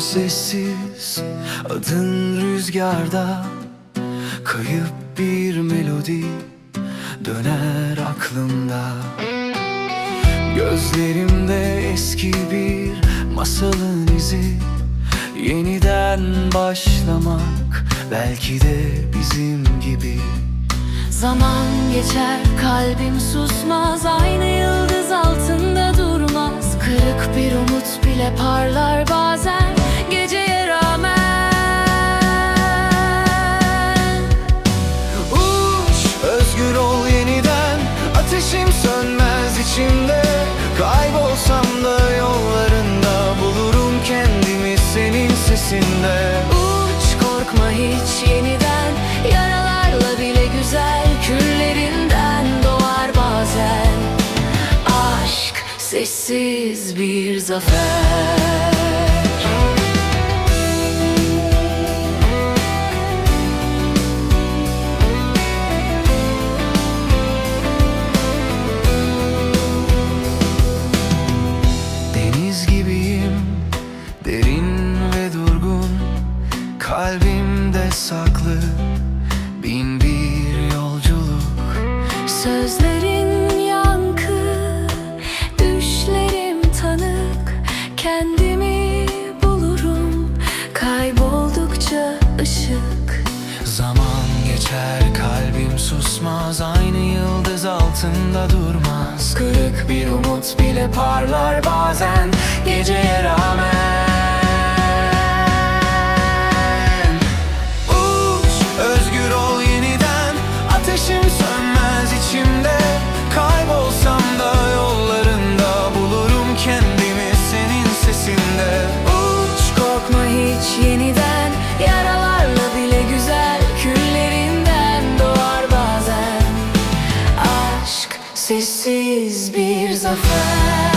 sessiz Adın rüzgarda Kayıp bir melodi Döner aklımda. Gözlerimde eski bir masalın izi Yeniden başlamak Belki de bizim gibi. Zaman geçer kalbim susmaz Aynı yıldız altında durmaz. Kırık bir umut bile parlar bazen senin sesinde Uç korkma hiç yeniden. Yaralarla bile güzel Küllerinden doğar bazen. Aşk sessiz bir zafer Saklı Bin bir yolculuk. Sözlerin yankı, düşlerim tanık. Kendimi bulurum, kayboldukça ışık. Zaman geçer kalbim susmaz Aynı yıldız altında durmaz. Kırık bir umut bile parlar bazen Geceye rağmen yeniden, yaralarla bile güzel Küllerinden doğar bazen. Aşk sessiz bir zafer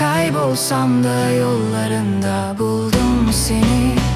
Kaybolsam da yollarında buldum seni